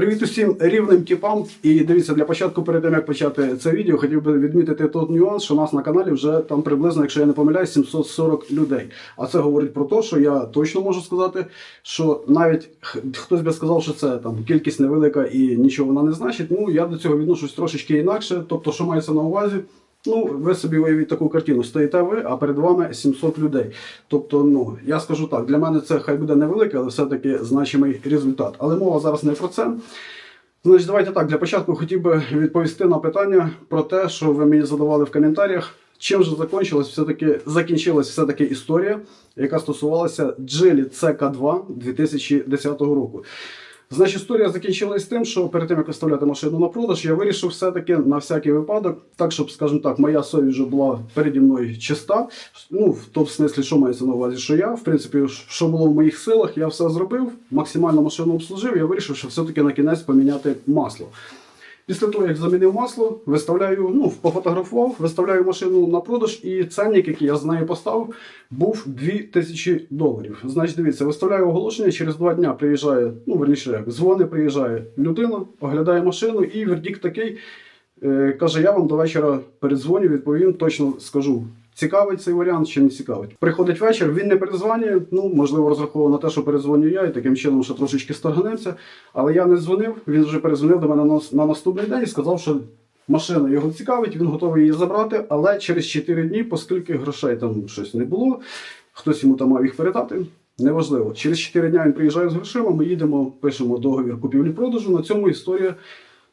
Привіт усім рівним тіпам. І дивіться, для початку, перед тим як почати це відео, хотів би відмітити тот нюанс, що у нас на каналі вже там приблизно, якщо я не помиляюсь, 740 людей. А це говорить про те, що я точно можу сказати, що навіть хтось би сказав, що це там кількість невелика і нічого вона не значить. Ну я до цього відношусь трошечки інакше. Тобто, що мається на увазі. Ну, ви собі уявіть таку картину. Стоїте ви, а перед вами 700 людей. Тобто, ну я скажу так, для мене це хай буде невелике, але все-таки значимий результат. Але мова зараз не про це. Значить, давайте так. Для початку хотів би відповісти на питання про те, що ви мені задавали в коментарях. Чим же закончилась все-таки закінчилась все-таки історія, яка стосувалася Джилі CK2 2010 року. Значить, історія закінчилась тим, що перед тим як виставляти машину на продаж, я вирішив все-таки на всякий випадок, так щоб, скажімо так, моя совість вже була переді мною чиста. Ну, в тому смислі, що мається на увазі, що я, в принципі, що було в моїх силах, я все зробив, максимально машину обслужив. Я вирішив, що все-таки на кінець поміняти масло. Після того, як замінив масло, виставляю, ну, пофотографував, виставляю машину на продаж, і ценник, який я з нею поставив, був 2000 доларів. Значить, дивіться, виставляю оголошення, через два дня приїжджає, ну, верніше, дзвони, приїжджає людина, оглядає машину, і вердикт такий, е, каже, я вам до вечора передзвоню, відповім, точно скажу. Цікавить цей варіант чи не цікавить. Приходить вечір, він не передзвонює. Ну, можливо, розраховував на те, що передзвоню я, і таким чином ще трошечки старганемося. Але я не дзвонив, він вже передзвонив до мене на, на наступний день і сказав, що машина його цікавить, він готовий її забрати, але через 4 дні, оскільки грошей там щось не було, хтось йому там мав їх передати. Неважливо. Через 4 дня він приїжджає з грошима, ми їдемо, пишемо договір купівлі-продажу. На цьому історія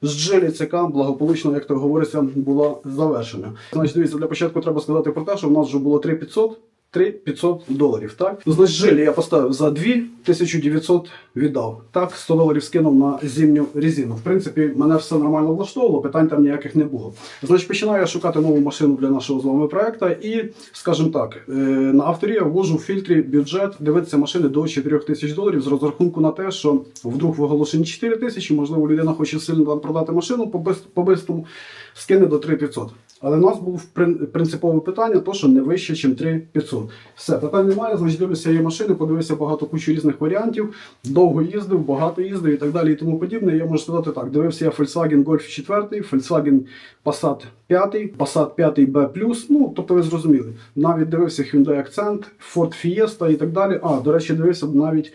з Джилі ЦК благополучно, як то говориться, була завершена. Значить, дивіться, для початку треба сказати про те, що в нас вже було 3500, 3500 доларів. Так? Значить, Джилі я поставив за 2, 1900 віддав. Так, 100 доларів скинув на зимню резину. В принципі, мене все нормально влаштовувало, питань там ніяких не було. Значить, починаю я шукати нову машину для нашого з вами проекту. І, скажімо так, е, на авторі я ввожу в фільтрі бюджет дивитися машини до 4 тисяч доларів з розрахунку на те, що вдруг в оголошенні 4 тисячі, можливо, людина хоче сильно продати машину по бис- по-бистрому, скине до 3500. Але в нас було прин- принципове питання, то що не вище, ніж 3500. Все, питань немає, значить дивлюся її машини, подивився багато кучу різних варіантів, довго їздив, багато їздив і так далі і тому подібне. Я можу сказати так, дивився я Volkswagen Golf 4, Volkswagen Passat 5, Passat 5 B+, ну, тобто ви зрозуміли. Навіть дивився Hyundai Accent, Ford Fiesta і так далі. А, до речі, дивився навіть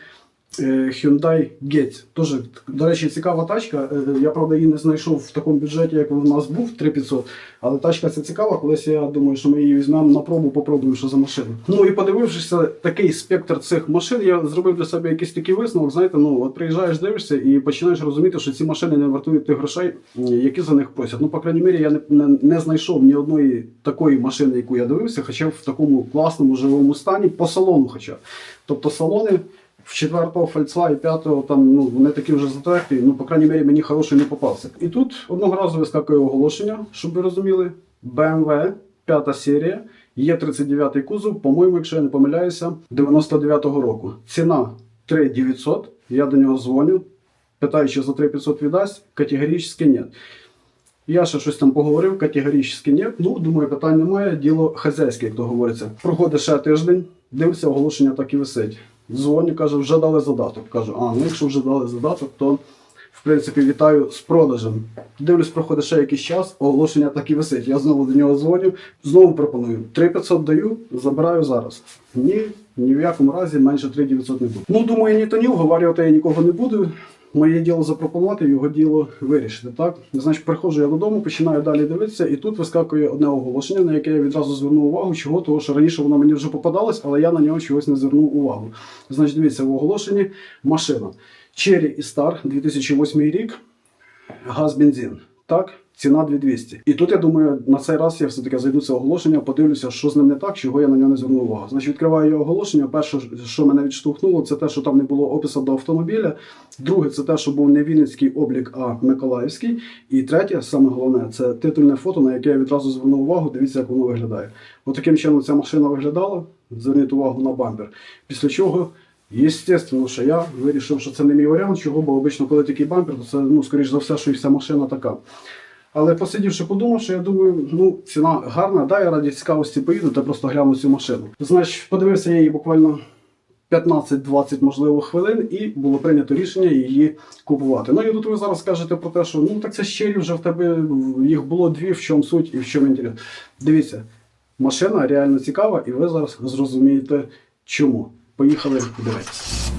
Hyundai Getz. Тоже, до речі, цікава тачка. Е, Я правда її не знайшов в такому бюджеті, як у нас був 3500. Але тачка ця цікава. Колись я думаю, що ми її візьмемо на пробу, попробуємо, що за машина. Ну і подивившися такий спектр цих машин, я зробив для себе якийсь такий висновок. Знаєте, ну от приїжджаєш, дивишся і починаєш розуміти, що ці машини не вартують тих грошей, які за них просять. Ну, по крайній мірі, я не, не, не знайшов ні одної такої машини, яку я дивився, хоча в такому класному живому стані, по салону, хоча. Тобто салони. В четвертого фальцва і п'ятого там ну вони такі вже затерті, ну по крайній мірі мені хороший не попався. І тут одного разу вискакує оголошення, щоб ви розуміли. BMW, п'ята серія, є 39-й кузов, по-моєму, якщо я не помиляюся, 99-го року. Ціна 3900. Я до нього дзвоню, питаю, чи за 3500 віддасть, категорично ні. Я ще щось там поговорив, категорично ні. Ну, думаю, питань немає. Діло хазяйське, як то говориться. Проходить ще тиждень, дивився, оголошення так і висить. Дзвоню, каже, вже дали задаток. Кажу, а ну якщо вже дали задаток, то в принципі вітаю з продажем. Дивлюсь, проходить ще якийсь час, оголошення так і висить. Я знову до нього дзвоню, знову пропоную. 3500 даю, забираю зараз. Ні, ні в якому разі менше 3900 не буде. Ну, думаю, ні то ні, вговарювати я нікого не буду. Моє діло запропонувати, його діло вирішити. Так, значить, приходжу я додому, починаю далі дивитися, і тут вискакує одне оголошення, на яке я відразу звернув увагу, чого того, що раніше воно мені вже попадалось, але я на нього чогось не звернув увагу. Значить, дивіться, в оголошенні машина Cherry Star 2008 рік, газ бензин. Так, ціна 2200. І тут я думаю, на цей раз я все-таки зайду це оголошення, подивлюся, що з ним не так, чого я на нього не звернув увагу. Значить, відкриваю його оголошення. Перше, що мене відштовхнуло, це те, що там не було опису до автомобіля. Друге, це те, що був не Вінницький облік, а Миколаївський. І третє, саме головне, це титульне фото, на яке я відразу звернув увагу. Дивіться, як воно виглядає. От таким чином ця машина виглядала. Зверніть увагу на бампер. Після чого. Єстественно, що я вирішив, що це не мій варіант, чого, бо обично, коли такий бампер, то це, ну, скоріш за все, що і вся машина така. Але посидівши, подумавши, я думаю, ну, ціна гарна, да, я раді цікавості поїду та просто гляну цю машину. Значить, подивився я її буквально 15-20 можливо хвилин, і було прийнято рішення її купувати. Ну і тут ви зараз скажете про те, що ну так це щирі вже в тебе їх було дві, в чому суть і в чому інтерес. Дивіться, машина реально цікава, і ви зараз зрозумієте чому. Поїхали дивитися.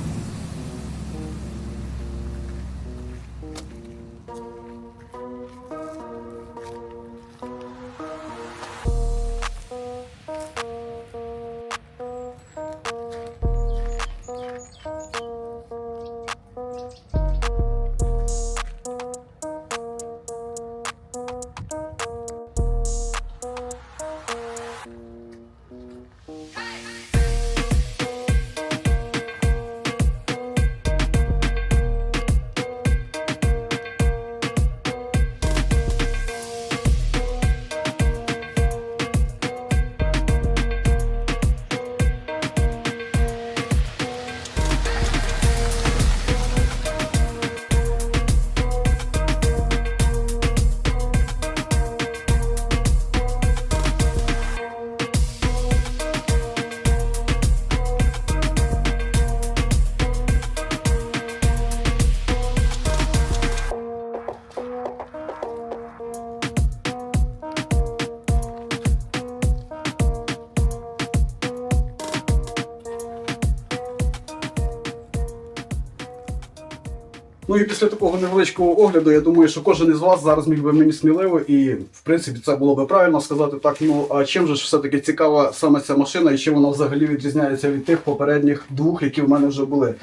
Ну і після такого невеличкого огляду, я думаю, що кожен із вас зараз міг би мені сміливо, і в принципі це було би правильно сказати так. Ну а чим же ж все-таки цікава саме ця машина і чим вона взагалі відрізняється від тих попередніх двох, які в мене вже були.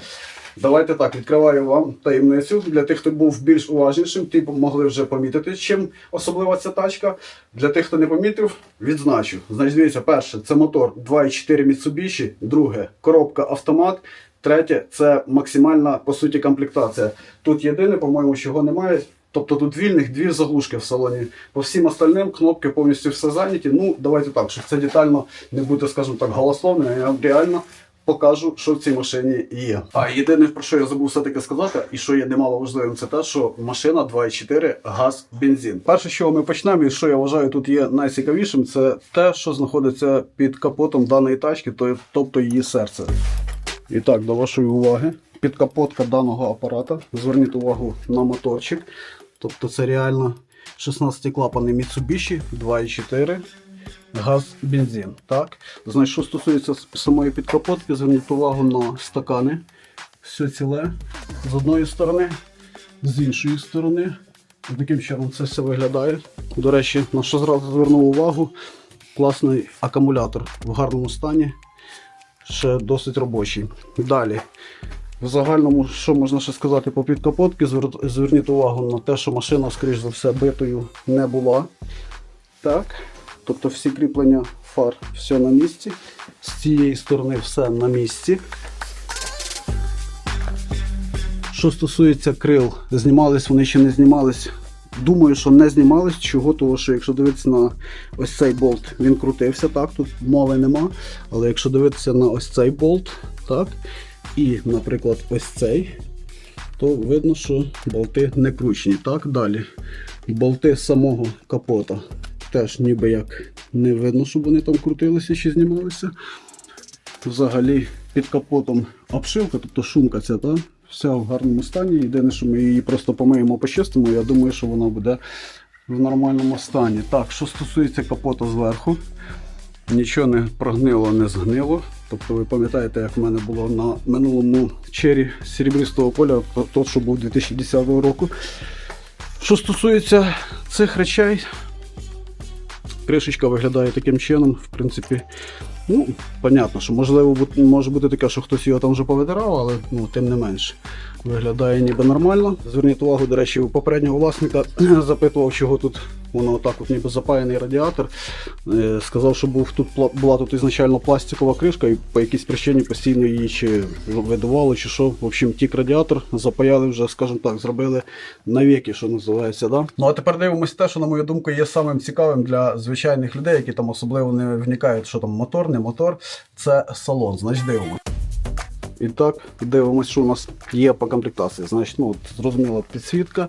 Давайте так, відкриваю вам таємницю. Для тих, хто був більш уважнішим, ті могли вже помітити, чим особлива ця тачка. Для тих, хто не помітив, відзначу. Значить, дивіться, перше, це мотор 2.4 Mitsubishi, друге коробка автомат. Третє це максимальна по суті комплектація. Тут єдине, по-моєму, чого немає. Тобто тут вільних дві заглушки в салоні. По всім остальним кнопки повністю все зайняті. Ну, давайте так, щоб це детально не бути, скажімо так, голословним, я реально покажу, що в цій машині є. А єдине, про що я забув все-таки сказати, і що є немало важливим, це те, що машина 2.4 газ бензин. Перше, з чого ми почнемо, і що я вважаю тут є найцікавішим, це те, що знаходиться під капотом даної тачки, то- тобто її серце. І так, до вашої уваги, підкапотка даного апарата. Зверніть увагу на моторчик. Тобто це реально 16-клапаний Mitsubishi 2.4 газ бензин. Так? Значить, що стосується самої підкапотки, зверніть увагу на стакани. Все ціле з одної сторони, з іншої сторони. Таким чином це все виглядає. До речі, на що зразу звернув увагу, класний акумулятор в гарному стані ще досить робочий. Далі. В загальному, що можна ще сказати по підкапотці, звер- зверніть увагу на те, що машина, скоріш за все, битою не була. Так. Тобто всі кріплення фар все на місці. З цієї сторони все на місці. Що стосується крил, знімались вони чи не знімались. Думаю, що не знімались. Чого? Тому що якщо дивитися на ось цей болт, він крутився, так, тут мови нема. Але якщо дивитися на ось цей болт, так, і, наприклад, ось цей, то видно, що болти не кручені. Так, далі. Болти самого капота теж ніби як не видно, щоб вони там крутилися чи знімалися. Взагалі під капотом обшивка, тобто шумка ця, та, вся в гарному стані. Єдине, що ми її просто помиємо, почистимо, я думаю, що вона буде в нормальному стані. Так, що стосується капота зверху, нічого не прогнило, не згнило. Тобто ви пам'ятаєте, як в мене було на минулому чері серебристого поля, тот, що був 2010 року. Що стосується цих речей, кришечка виглядає таким чином, в принципі. Ну, понятно, що можливо може бути таке, що хтось його там вже повидирав, але ну, тим не менше. Виглядає ніби нормально. Зверніть увагу, до речі, у попереднього власника запитував, чого тут воно отак от ніби запаяний радіатор. Е, Сказав, що був тут була тут ізначально пластикова кришка, і по якійсь причині постійно її чи видувало, чи що. В общем, тік радіатор запаяли вже, скажімо так, зробили навіки, що називається. Да? Ну а тепер дивимося те, що, на мою думку, є самим цікавим для звичайних людей, які там особливо не вникають, що там мотор, не мотор. Це салон. Значить, дивимося. І так, дивимося, що у нас є по комплектації. Значить, ну, от, зрозуміло, підсвітка,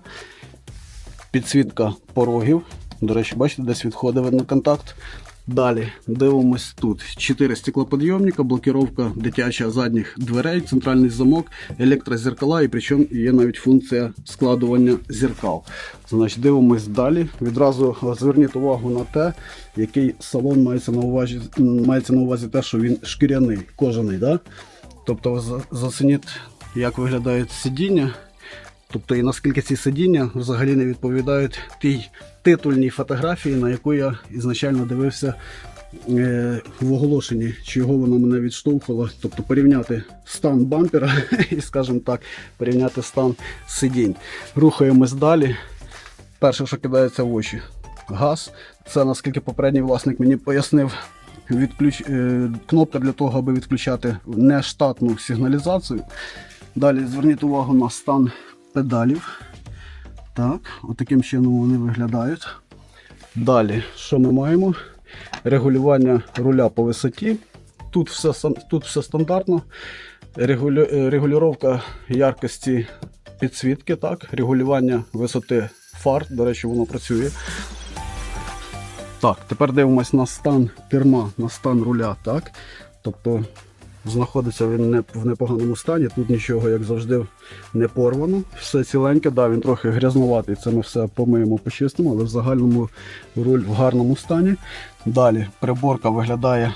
підсвітка порогів. До речі, бачите, десь відходить видно контакт. Далі дивимось тут. Чотири стеклоподйомника, блокировка дитяча задніх дверей, центральний замок, електрозеркала і причому є навіть функція складування зеркал. Значить, дивимось далі. Відразу зверніть увагу на те, який салон мається на увазі, мається на увазі те, що він шкіряний, кожаний. Да? Тобто зацініть, як виглядають сидіння. Тобто і наскільки ці сидіння взагалі не відповідають тій титульній фотографії, на яку я ізначально дивився е, в оголошенні, чого вона мене відштовхувала. Тобто порівняти стан бампера і, скажімо так, порівняти стан сидінь. Рухаємось далі. Перше, що кидається в очі, газ. Це наскільки попередній власник мені пояснив. Відключ... е, Кнопка для того, аби відключати нештатну сигналізацію. Далі зверніть увагу на стан педалів. Так, отаким чином вони виглядають. Далі, що ми маємо? Регулювання руля по висоті. Тут все, тут все стандартно. Регулю... е, Регулювання яркості підсвітки, так, регулювання висоти фар. До речі, воно працює. Так, тепер дивимось на стан керма, на стан руля. Так? Тобто знаходиться він в непоганому стані. Тут нічого, як завжди, не порвано. Все ціленьке, да, він трохи грязнуватий. Це ми все помиємо, почистимо, але в загальному руль в гарному стані. Далі приборка виглядає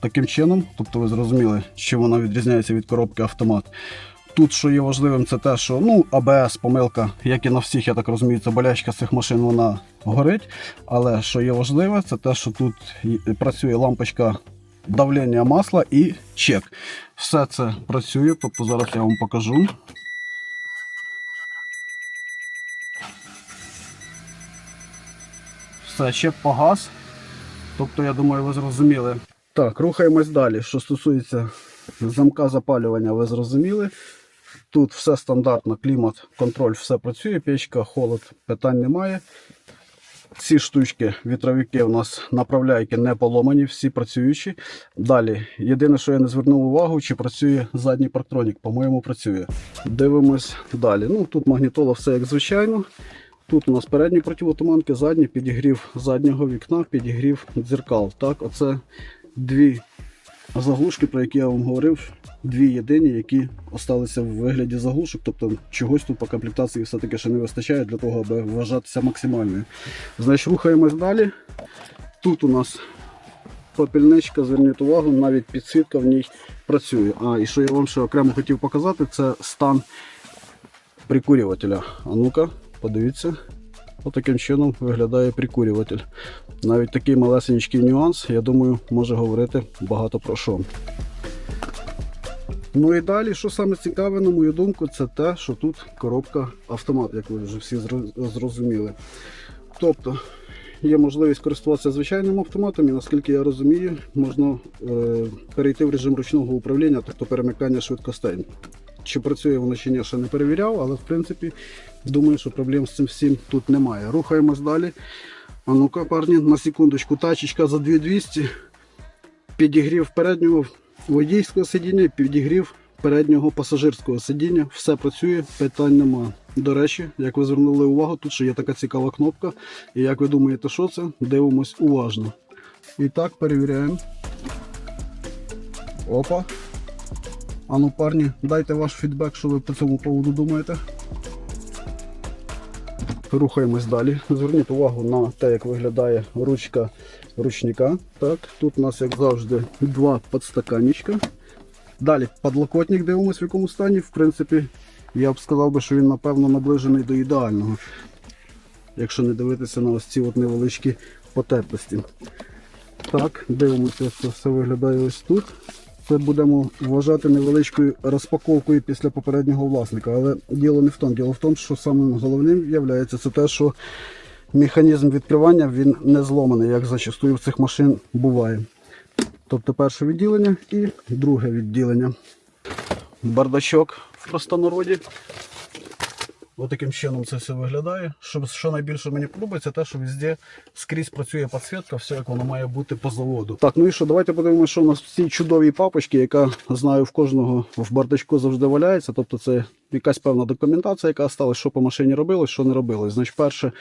таким чином, тобто ви зрозуміли, чим вона відрізняється від коробки автомат. Тут, що є важливим, це те, що ну, АБС, помилка, як і на всіх, я так розумію, це болячка цих машин, вона горить. Але що є важливе, це те, що тут працює лампочка давлення масла і чек. Все це працює, тобто зараз я вам покажу. Все, чек погас. Тобто, я думаю, ви зрозуміли. Так, рухаємось далі. Що стосується замка запалювання, ви зрозуміли. Тут все стандартно, клімат, контроль, все працює, печка, холод, питань немає. Ці штучки, вітровики у нас направляйки не поломані, всі працюючі. Далі, єдине, що я не звернув увагу, чи працює задній парктронік. По-моєму, працює. Дивимось далі. Ну, тут магнітола все як звичайно. Тут у нас передні противотуманки, задні, підігрів заднього вікна, підігрів дзеркал. Так, оце дві заглушки, про які я вам говорив, дві єдині, які осталися в вигляді заглушок. Тобто чогось тут по комплектації все-таки ще не вистачає для того, аби вважатися максимальною. Значить, рухаємось далі. Тут у нас попільничка, зверніть увагу, навіть підсвітка в ній працює. А, і що я вам ще окремо хотів показати, це стан прикурювателя. А ну-ка, подивіться. Отаким чином виглядає прикурюватель. Навіть такий малесенький нюанс, я думаю, може говорити багато про що. Ну і далі, що саме цікаве, на мою думку, це те, що тут коробка автомат, як ви вже всі зрозуміли. Тобто є можливість користуватися звичайним автоматом, і наскільки я розумію, можна е, перейти в режим ручного управління, тобто перемикання швидкостей. Чи працює воно чи ні, ще не перевіряв, але в принципі думаю, що проблем з цим всім тут немає. Рухаємось далі. А ну-ка, парні, на секундочку, тачечка за 2200. Підігрів переднього водійського сидіння, підігрів переднього пасажирського сидіння. Все працює, питань немає. До речі, як ви звернули увагу, тут ще є така цікава кнопка. І як ви думаєте, що це? Дивимось уважно. І так, перевіряємо. Опа. А ну, парні, дайте ваш фідбек, що ви по цьому поводу думаєте. Рухаємось далі. Зверніть увагу на те, як виглядає ручка ручника. Так, Тут у нас, як завжди, два подстаканничка. Далі подлокотник дивимося в якому стані. В принципі, я б сказав що він, напевно, наближений до ідеального. Якщо не дивитися на ось ці от невеличкі потертості. Так, дивимося, як це все виглядає ось тут. Це будемо вважати невеличкою розпаковкою після попереднього власника. Але діло не в тому. Діло в тому, що самим головним є це те, що механізм відкривання він не зломаний, як зачастую в цих машин буває. Тобто перше відділення і друге відділення. Бардачок в простонароді. Ось таким чином це все виглядає. Що, що найбільше мені подобається, те, що везде скрізь працює підсвітка, все як воно має бути по заводу. Так, ну і що, давайте подивимося, що у нас в цій чудовій папочці, яка знаю в кожного в бардачку завжди валяється. Тобто це якась певна документація, яка сталася, що по машині робилось, що не робилось. Значить, перше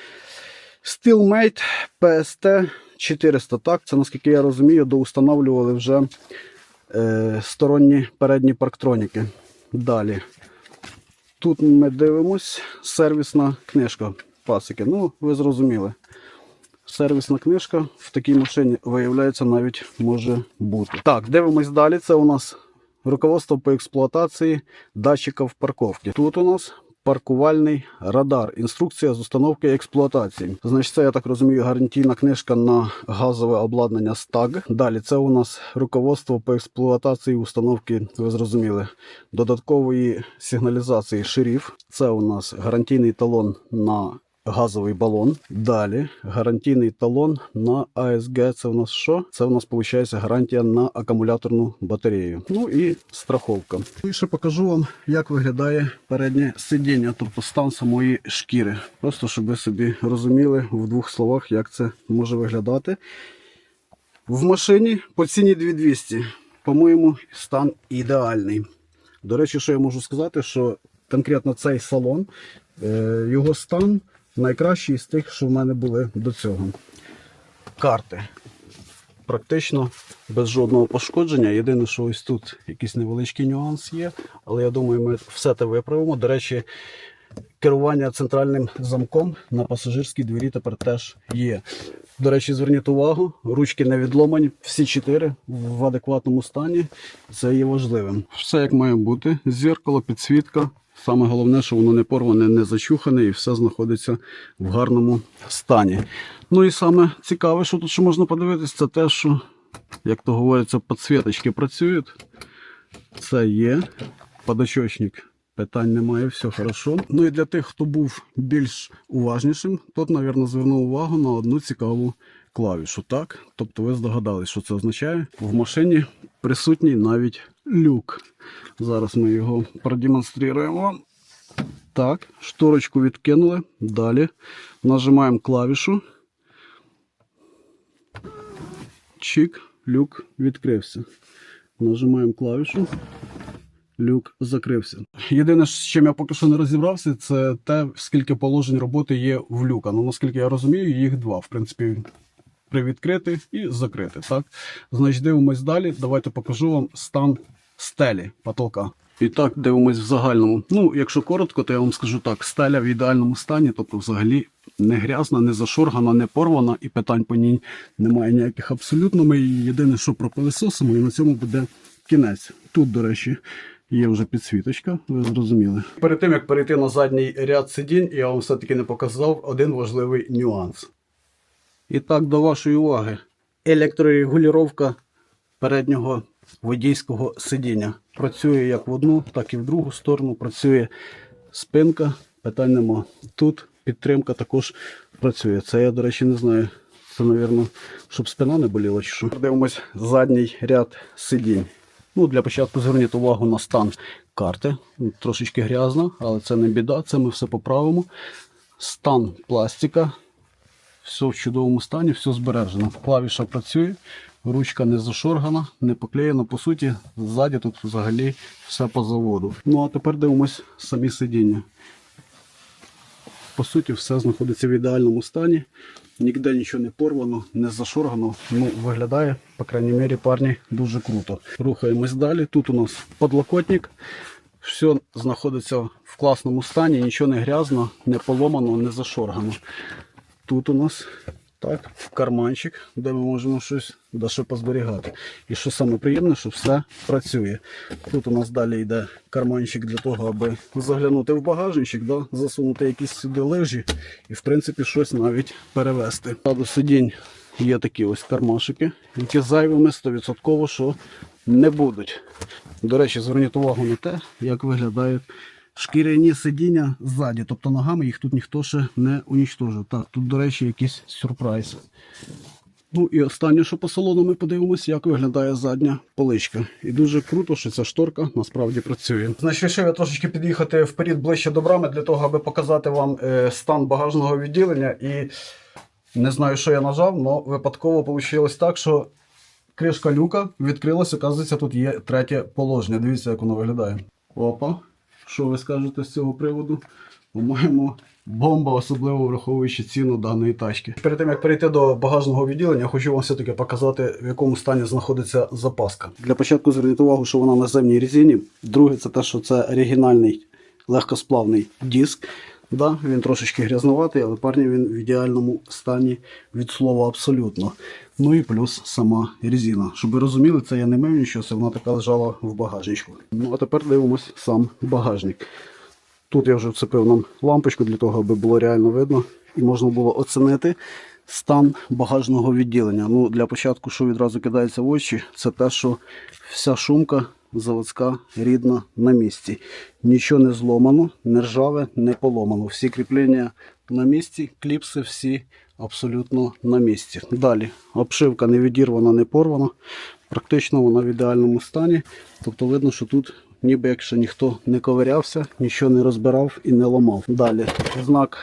Steelmate PST 400 так. Це, наскільки я розумію, доустанавлювали вже е, сторонні передні парктроніки. Далі. Тут ми дивимось сервісна книжка пасики. Ну, ви зрозуміли. Сервісна книжка в такій машині, виявляється, навіть може бути. Так, дивимось далі. Це у нас руководство по експлуатації датчиків парковки. Тут у нас паркувальний радар, інструкція з установки експлуатації. Значить, це я так розумію, гарантійна книжка на газове обладнання стаг. Далі це у нас руководство по експлуатації установки, ви зрозуміли, додаткової сигналізації ширів. Це у нас гарантійний талон на газовий балон. Далі гарантійний талон на АСГ. Це у нас що? Це у нас виходить гарантія на акумуляторну батарею. Ну і страховка. І ще покажу вам, як виглядає переднє сидіння, тобто стан самої шкіри. Просто щоб ви собі розуміли в двох словах, як це може виглядати. В машині по ціні 2200. По-моєму, стан ідеальний. До речі, що я можу сказати, що конкретно цей салон, е, його стан найкращий з тих, що в мене були до цього. Карти. Практично без жодного пошкодження. Єдине, що ось тут якийсь невеличкий нюанс є, але я думаю, ми все це виправимо. До речі, керування центральним замком на пасажирській двері тепер теж є. До речі, зверніть увагу, ручки не відломані, всі чотири в адекватному стані. Це є важливим. Все як має бути. Зеркало, підсвітка. Саме головне, що воно не порване, не зачухане і все знаходиться в гарному стані. Ну і саме цікаве, що тут ще можна подивитись, це те, що, як то говориться, підсвіточки працюють. Це є. Подочочник. Питань немає, все хорошо. Ну і для тих, хто був більш уважнішим, тот, мабуть, звернув увагу на одну цікаву клавішу. Так? Тобто ви здогадались, що це означає. В машині присутній навіть люк. Зараз ми його продемонструємо. Так, шторочку відкинули. Далі нажимаємо клавішу. Чик, люк відкрився. Нажимаємо клавішу. Люк закрився. Єдине, з чим я поки що не розібрався, це те, скільки положень роботи є в люка. Ну, наскільки я розумію, їх два. В принципі, привідкрити і закрити. Так? Значить, дивимось далі. Давайте покажу вам стан стелі потолка. І так, дивимось в загальному. Ну, якщо коротко, то я вам скажу так: стеля в ідеальному стані, тобто взагалі не грязна, не зашоргана, не порвана, і питань по ній немає ніяких абсолютно. Ми її єдине, що пропилисосимо, і на цьому буде кінець. Тут, до речі, є вже підсвіточка, ви зрозуміли. Перед тим як перейти на задній ряд сидінь, я вам все-таки не показав один важливий нюанс. І так, до вашої уваги, електрорегулювання переднього водійського сидіння. Працює як в одну, так і в другу сторону. Працює спинка, питань нема. Тут підтримка також працює. Це я, до речі, не знаю. Це, мабуть, щоб спина не боліла чи що. Дивимось задній ряд сидінь. Ну, Для початку зверніть увагу на стан карти. Трошечки грязно, але це не біда, це ми все поправимо. Стан пластика. Все в чудовому стані, все збережено. Клавіша працює, ручка не зашоргана, не поклеєна. По суті, ззаді тут взагалі все по заводу. Ну а тепер дивимось самі сидіння. По суті, все знаходиться в ідеальному стані. Ніде нічого не порвано, не зашоргано. Ну, виглядає, по крайній мірі, парні дуже круто. Рухаємось далі. Тут у нас подлокотник. Все знаходиться в класному стані, нічого не грязно, не поломано, не зашоргано. Тут у нас так, в карманчик, де ми можемо щось дещо позберігати. І що саме приємне, що все працює. Тут у нас далі йде карманчик для того, аби заглянути в багажничок, да, засунути якісь сюди лижі і, в принципі, щось навіть перевезти. До сидінь є такі ось кармашики, які зайвими 100% що не будуть. До речі, зверніть увагу на те, як виглядають шкіряні сидіння ззаді, тобто ногами їх тут ніхто ще не унічтожив. Так, тут, до речі, якийсь сюрприз. Ну і останнє, що по салону ми подивимося, як виглядає задня поличка. І дуже круто, що ця шторка насправді працює. Значить, вирішив я трошечки під'їхати вперед ближче до брами для того, аби показати вам е, стан багажного відділення. І не знаю, що я нажав, але випадково вийшло так, що кришка люка відкрилася, оказується, тут є третє положення. Дивіться, як воно виглядає. Опа. Що ви скажете з цього приводу? По-моєму, Бомба, особливо враховуючи ціну даної тачки. Перед тим як перейти до багажного відділення, хочу вам все-таки показати, в якому стані знаходиться запаска. Для початку зверніть увагу, що вона на земній резині. Друге, це те, що це оригінальний легкосплавний диск. Да, він трошечки грязнуватий, але парні він в ідеальному стані від слова абсолютно. Ну і плюс сама резина. Щоб ви розуміли, це я не мив нічого, це вона така лежала в багажничку. Ну а тепер дивимось сам багажник. Тут я вже вцепив нам лампочку для того, аби було реально видно і можна було оцінити стан багажного відділення. Ну, для початку, що відразу кидається в очі, це те, що вся шумка заводська рідна на місці. Нічого не зломано, не ржаве, не поломано. Всі кріплення на місці, кліпси всі абсолютно на місці. Далі обшивка не відірвана, не порвана. Практично вона в ідеальному стані. Тобто видно, що тут ніби якщо ніхто не ковирявся, нічого не розбирав і не ламав. Далі знак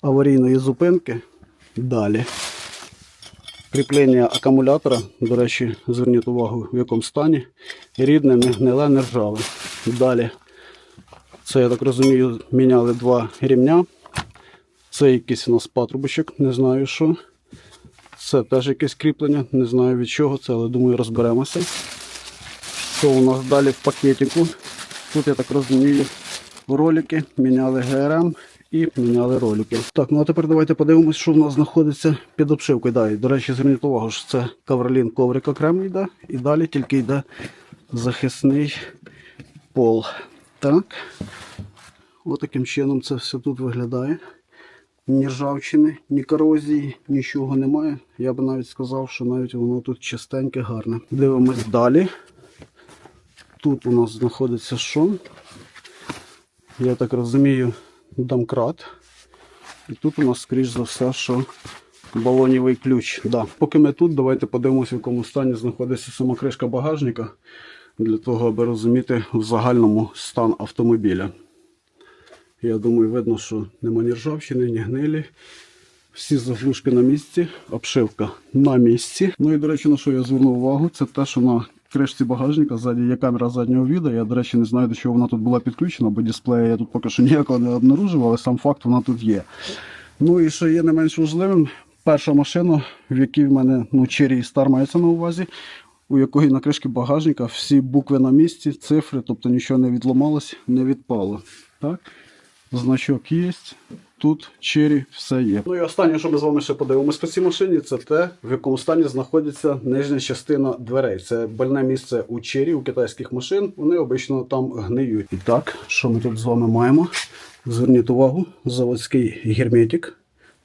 аварійної зупинки. Далі. Кріплення акумулятора, до речі, зверніть увагу, в якому стані. Рідне, не гниле, не ржаве. Далі. Це, я так розумію, міняли два рівня. Це якийсь у нас патрубочок, не знаю що. Це теж якесь кріплення, не знаю від чого це, але думаю розберемося. Що у нас далі в пакетику? Тут, я так розумію, ролики, міняли ГРМ і міняли ролики. Так, ну а тепер давайте подивимось, що в нас знаходиться під обшивкою. Да, і, до речі, зверніть увагу, що це кавролін коврик окремо йде, і далі тільки йде захисний пол. Так. Ось таким чином це все тут виглядає. Ні ржавчини, ні корозії, нічого немає. Я би навіть сказав, що навіть воно тут чистеньке, гарне. Дивимось далі. Тут у нас знаходиться що? Я так розумію, домкрат. І тут у нас, скоріш за все, що балонівий ключ. Да. Поки ми тут, давайте подивимося, в якому стані знаходиться сама кришка багажника, для того, аби розуміти в загальному стан автомобіля. Я думаю, видно, що нема ні ржавчини, ні гнилі. Всі заглушки на місці, обшивка на місці. Ну і, до речі, на що я звернув увагу, це те, що на кришці багажника ззаді є камера заднього відео. Я, до речі, не знаю, до чого вона тут була підключена, бо дисплея я тут поки що ніякого не обнаружив, але сам факт вона тут є. Ну і що є не менш важливим, перша машина, в якій в мене ну, Cherry Star мається на увазі, у якої на кришці багажника всі букви на місці, цифри, тобто нічого не відламалось, не відпало. Так? Значок є. Тут чері все є. Ну і останнє, що ми з вами ще подивимось по цій машині, це те, в якому стані знаходиться нижня частина дверей. Це больне місце у чері, у китайських машин. Вони обично там гниють. І так, що ми тут з вами маємо? Зверніть увагу, заводський герметик.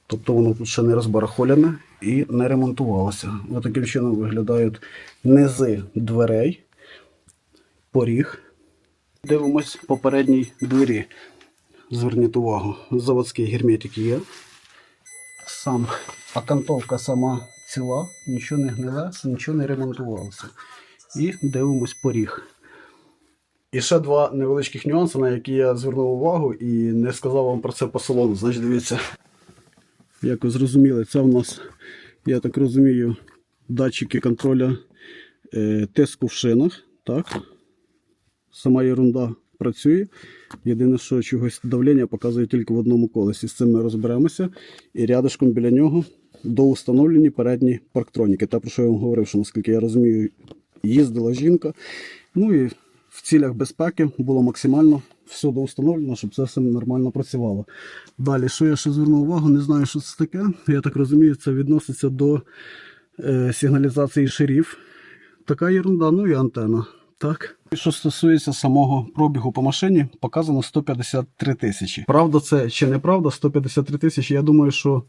Тобто воно тут ще не розбарахолене і не ремонтувалося. Ось таким чином виглядають низи дверей, поріг. Дивимось попередній двері. Зверніть увагу, заводський герметик є. Сам окантовка сама ціла, нічого не гниле, нічого не ремонтувалося. І дивимось поріг. І ще два невеличких нюанси, на які я звернув увагу і не сказав вам про це по салону. Значить, дивіться, як ви зрозуміли, це в нас, я так розумію, датчики контроля е, тиску в шинах. Так? Сама ерунда працює. Єдине, що чогось давлення показує тільки в одному колесі. З цим ми розберемося. І рядышком біля нього доустановлені передні парктроніки. Те, про що я вам говорив, що наскільки я розумію, їздила жінка. Ну і в цілях безпеки було максимально все доустановлено, щоб це все нормально працювало. Далі, що я ще звернув увагу, не знаю, що це таке. Я так розумію, це відноситься до е, сигналізації шериф. Така ерунда, ну і антенна. Так. Що стосується самого пробігу по машині, показано 153 тисячі. Правда це чи неправда, 153 тисячі. Я думаю, що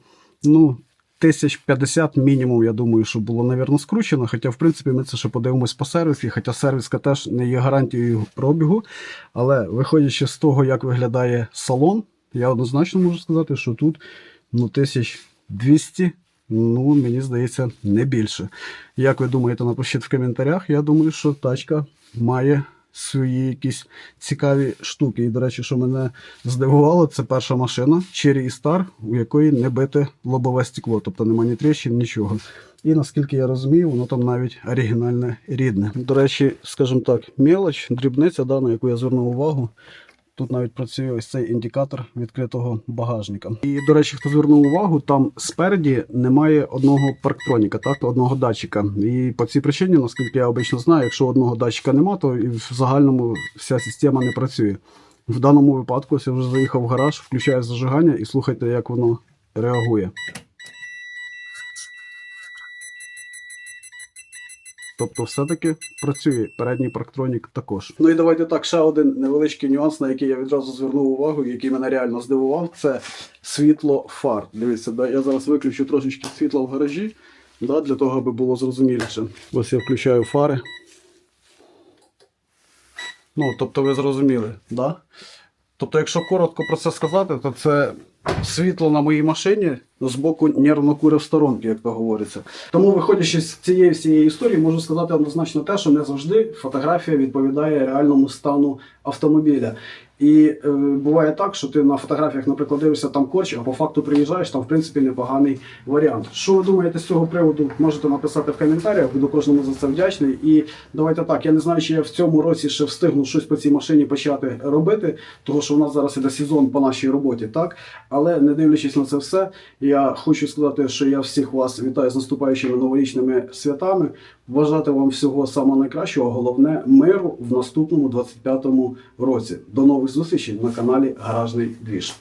ну, тисяч 50 мінімум, я думаю, що було, навірно, скручено. Хоча, в принципі, ми це ще подивимось по сервісі, хоча сервіска теж не є гарантією пробігу. Але виходячи з того, як виглядає салон, я однозначно можу сказати, що тут ну, 1200 Ну, мені здається, не більше. Як ви думаєте, напишіть в коментарях. Я думаю, що тачка має свої якісь цікаві штуки. І, до речі, що мене здивувало, це перша машина Cherry Star, у якої не бите лобове стекло, тобто немає ні тріщин, нічого. І наскільки я розумію, воно там навіть оригінальне рідне. До речі, скажімо так, мелоч, дрібниця, да, на яку я звернув увагу. Тут навіть працює ось цей індикатор відкритого багажника. І, до речі, хто звернув увагу, там спереді немає одного парктроніка, так, одного датчика. І по цій причині, наскільки я обично знаю, якщо одного датчика нема, то і в загальному вся система не працює. В даному випадку ось я вже заїхав в гараж, включаю зажигання і слухайте, як воно реагує. Тобто, все-таки працює передній парктронік також. Ну і давайте так, ще один невеличкий нюанс, на який я відразу звернув увагу, який мене реально здивував, це світло фар. Дивіться, да, я зараз виключу трошечки світла в гаражі, да, для того, аби було зрозуміліше. Ось я включаю фари. Ну, тобто ви зрозуміли, да? Тобто, якщо коротко про це сказати, то це світло на моїй машині з боку нервно курив сторонки, як то говориться. Тому, виходячи з цієї всієї історії, можу сказати однозначно те, що не завжди фотографія відповідає реальному стану автомобіля. І е, буває так, що ти на фотографіях, наприклад, дивишся там корч, а по факту приїжджаєш, там в принципі непоганий варіант. Що ви думаєте з цього приводу? Можете написати в коментарях, буду кожному за це вдячний. І давайте так, я не знаю, чи я в цьому році ще встигну щось по цій машині почати робити, тому що в нас зараз іде сезон по нашій роботі, так? Але не дивлячись на це все, я хочу сказати, що я всіх вас вітаю з наступаючими новорічними святами. Бажати вам всього самого найкращого, головне миру в наступному 25-му році. До нових зустрічей на каналі Гаражний Двіж.